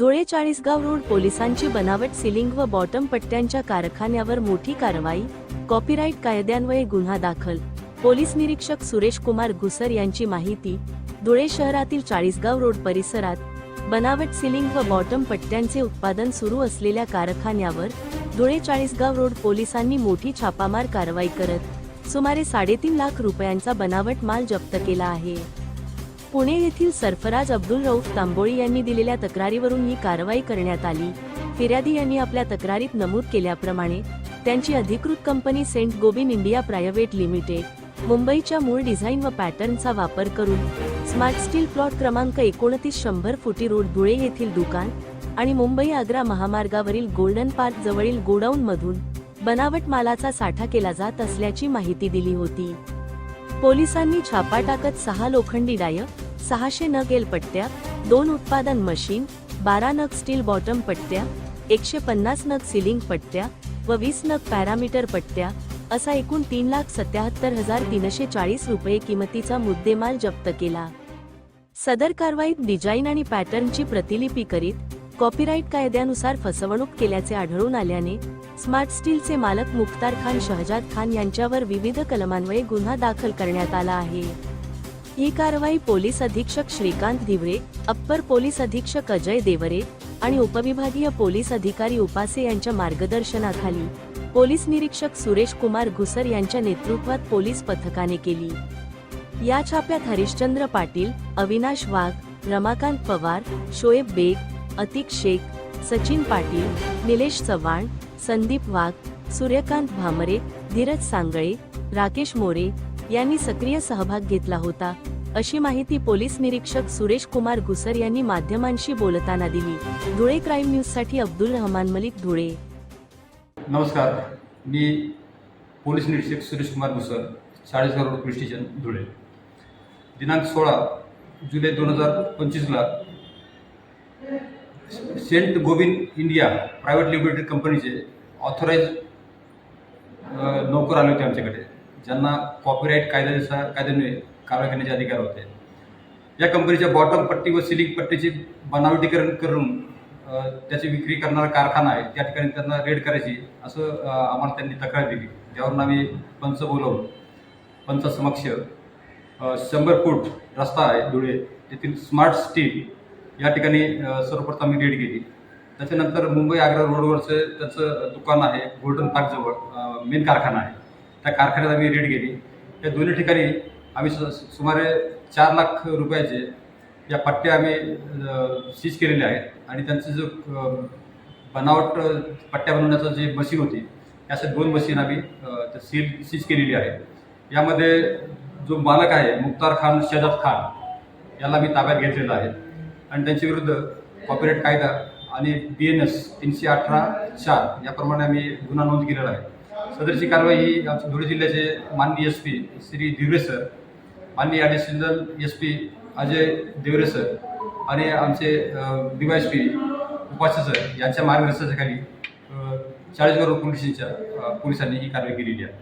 Dhule Chalisgaon road पोलिसांची बनावट ceiling व बॉटम पट्ट्यांच्या कारखान्यावर मोठी कारवाई कॉपीराईट कायद्यान्वये गुन्हा दाखल. पोलीस निरीक्षक सुरेश कुमार घुसर यांची माहिती धुळे शहरातील चाळीसगाव रोड परिसरात बनावट सिलिंग व बॉटम पट्ट्यांचे उत्पादन सुरू असलेल्या कारखान्यावर धुळे चाळीसगाव रोड पोलिसांनी मोठी छापामार कारवाई करत सुमारे साडेतीन लाख रुपयांचा बनावट माल जप्त केला आहे. पुणे येथील सरफराज अब्दुल रऊफ तांबोळी यांनी दिलेल्या तक्रारीवरून ही कारवाई करण्यात आली. फिर्यादी यांनी आपल्या तक्रारीत नमूद केल्याप्रमाणे त्यांची अधिकृत company Saint Gobain India private limited मुंबईच्या मूळ डिझाईन व पॅटर्नचा वापर करून स्मार्ट स्टील प्लॉट क्रमांक एकोणतीस शंभर फुटी रोड धुळे येथील दुकान आणि मुंबई आग्रा महामार्गावरील गोल्डन पार्क जवळील गोडाऊन मधून बनावट मालाचा साठा केला जात असल्याची माहिती दिली होती. पोलिसांनी छापा टाकत सहा लोखंडी डाय सहाशे नग एल पट्ट्या दोन उत्पादन मशीन बारा नग स्टील बॉटम पट्ट्या एकशे पन्नास नग सिलिंग पट्ट्या व वीस नग पॅरामीटर पट्ट्या असा एकूण तीन लाख सत्याहत्तर हजार तीनशे चाळीस रुपये किमतीचा मुद्देमाल जप्त केला. सदर कारवाईत डिझाईन आणि पॅटर्नची प्रतिलिपी करीत कॉपीराईट कायद्यानुसार फसवणूक केल्याचे आढळून आल्याने स्मार्ट स्टीलचे मालक मुख्तार खान शहजाद खान यांच्यावर विविध कलमान्वये गुन्हा दाखल करण्यात आला आहे. ही कारवाई पोलीस अधीक्षक श्रीकांत धिवरे अप्पर पोलीस अधीक्षक अजय देवरे आणि उपविभागीय पोलीस अधिकारी उपासे यांच्या मार्गदर्शनाखाली पोलीस निरीक्षक सुरेश कुमार घुसर यांच्या नेतृत्वात पोलीस पथकाने केली. या छाप्यात हरिश्चंद्र पाटील अविनाश वाघ रमाकांत पवार शोएब बेग अतिक शेख सचिन पाटील निलेश चव्हाण संदीप वाघ सूर्यकांत भामरे धीरज सांगळे राकेश मोरे यांनी सक्रिय सहभाग घेतला होता. अशी माहिती पोलीस निरीक्षक सुरेश कुमार घुसर यांनी माध्यमांशी बोलताना दिली. धुळे क्राईम न्यूजसाठी अब्दुल रहमान मलिक धुळे. नमस्कार. मी पोलीस निरीक्षक Suresh Kumar Ghusar Chalisgaon road police station Dhule. दिनांक सोळा जुलै दोन हजार पंचवीसला सेंट गोविंद इंडिया प्रायव्हेट लिमिटेड कंपनीचे ऑथोराईज नोकर आले होते आमच्याकडे. ज्यांना कॉपीराईट कायद्यानुसार कायद्याने कारवाई करण्याचे अधिकार होते. या कंपनीच्या बॉटम पट्टी व सिलिंग पट्टीचे बनावटीकरण करून त्याची विक्री करणारा कारखाना आहे त्या ठिकाणी त्यांना रेड करायची असं आम्हाला त्यांनी तक्रार दिली. त्यावरून आम्ही पंच बोलवून पंचासमक्ष समक्ष शंभर फूट रस्ता आहे धुळे. तेथील स्मार्ट स्टील या ठिकाणी सर्वप्रथम आम्ही रेड केली. त्याच्यानंतर मुंबई आग्रा रोडवरचं त्याचं दुकान आहे गोल्डन पार्कजवळ मेन कारखाना आहे. त्या कारखान्यात आम्ही रेड गेली. या दोन्ही ठिकाणी आम्ही सुमारे चार लाख रुपयाचे या पट्ट्या आम्ही सीज केलेल्या आहेत. आणि त्यांचं जो बनावट पट्ट्या बनवण्याचं जे मशीन होती अशा दोन मशीन आम्ही त्या सील सीज केलेली आहे यामध्ये जो मालक आहे मुख्तार खान शहजाद खान याला मी ताब्यात घेतलेला आहे. आणि त्यांच्या विरुद्ध कॉपीराईट कायदा आणि बी एन एस तीनशे अठरा चार याप्रमाणे आम्ही गुन्हा नोंद केलेला आहे. सदरची कारवाई ही आमच्या धुळे जिल्ह्याचे माननीय S P Shri Divre sir माननीय additional S P Ajay Deore sir आणि आमचे डी पी उपास्य सर यांच्या मार्गदर्शनाखाली अ, चाळीसगाव पोलिसांनी ही कारवाई केलेली आहे.